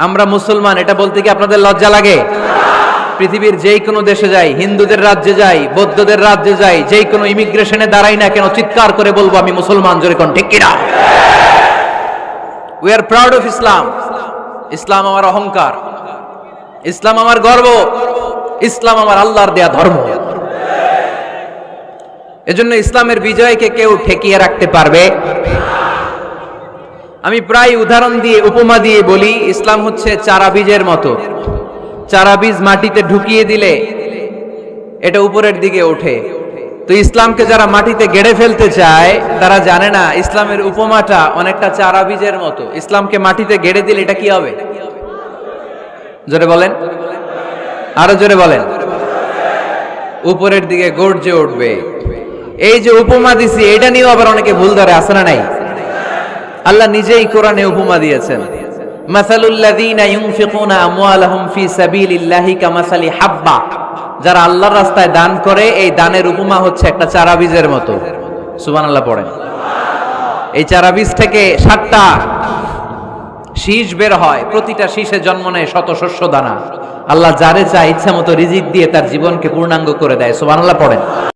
আমরা মুসলমান, এটা বলতে কি আপনাদের লজ্জা লাগে? পৃথিবীর যেই কোনো দেশে যাই, হিন্দুদের রাজ্যে যাই, বৌদ্ধদের রাজ্যে যাই যেই কোনো ইমিগ্রেশনে দাঁড়াই না কেন, চিৎকার করে বলব আমি মুসলমান, জোরে কোন, ঠিক কিনা? We are proud of Islam ইসলাম আমার অহংকার। ইসলাম আমার গর্ব। ইসলাম আমার আল্লাহর দেয়া ধর্ম। এজন্য ইসলামের বিজয়কে কেউ ঠেকিয়ে রাখতে পারবে? আমি প্রায় উদাহরণ দিয়ে, উপমা দিয়ে বলি, ইসলাম হচ্ছে চারা বীজের মতো। চারা বীজ মাটিতে ঢুকিয়ে দিলে এটা উপরের দিকে ওঠে। তো ইসলামকে যারা মাটিতে গেড়ে ফেলতে চায়, তারা জানে না ইসলামের উপমাটা অনেকটা চারা বীজের মতো। ইসলামকে মাটিতে গেড়ে দিলে এটা কি হবে? জোরে বলেন। আরও জোরে বলেন। উপরের দিকে গর্জে উঠবে। এই যে উপমা দিছি, এটা নিয়েও আবার অনেকে ভুল ধরে আসে না নাই? আল্লাহ নিজেই কোরআনে উপমা দিয়েছেন। যারা আল্লাহর রাস্তায় দান করে, এই দানের উপমা হচ্ছে একটা চারা বীজের মতো। সুবহানাল্লাহ পড়েন। এই চারা বীজ থেকে সাতটা শীষ বের হয়, প্রতিটা শীষে জন্ম নেয় শত শস্য দানা। আল্লাহ যারে চায় ইচ্ছা মতো রিজিক দিয়ে তার জীবনকে পূর্ণাঙ্গ করে দেয়, সুবহানাল্লাহ পড়েন।